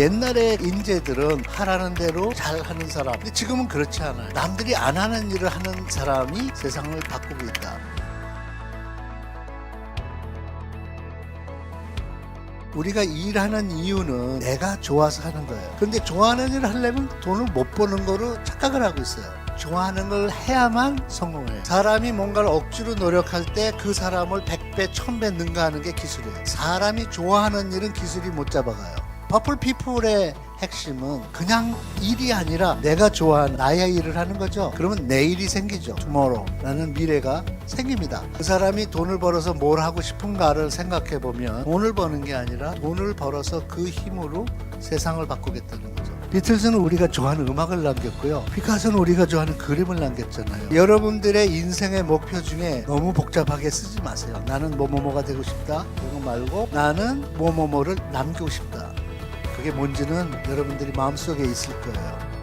옛날에 인재들은 하라는 대로 잘 하는 사람. 근데 지금은 그렇지 않아요. 남들이 안 하는 일을 하는 사람이 세상을 바꾸고 있다. 우리가 일하는 이유는 내가 좋아서 하는 거예요. 그런데 좋아하는 일을 하려면 돈을 못 버는 거로 착각을 하고 있어요. 좋아하는 걸 해야만 성공해요. 사람이 뭔가를 억지로 노력할 때 그 사람을 100배, 1000배 능가하는 게 기술이에요. 사람이 좋아하는 일은 기술이 못 잡아가요. 퍼플 피플의 핵심은 그냥 일이 아니라 내가 좋아하는 나의 일을 하는 거죠. 그러면 내일이 생기죠. tomorrow라는 미래가 생깁니다. 그 사람이 돈을 벌어서 뭘 하고 싶은가를 생각해 보면 돈을 버는 게 아니라 돈을 벌어서 그 힘으로 세상을 바꾸겠다는 거죠. 비틀즈는 우리가 좋아하는 음악을 남겼고요. 피카소는 우리가 좋아하는 그림을 남겼잖아요. 여러분들의 인생의 목표 중에 너무 복잡하게 쓰지 마세요. 나는 뭐뭐뭐가 되고 싶다. 이거 말고 나는 뭐뭐뭐를 남기고 싶다. 그게 뭔지는 여러분들이 마음속에 있을 거예요.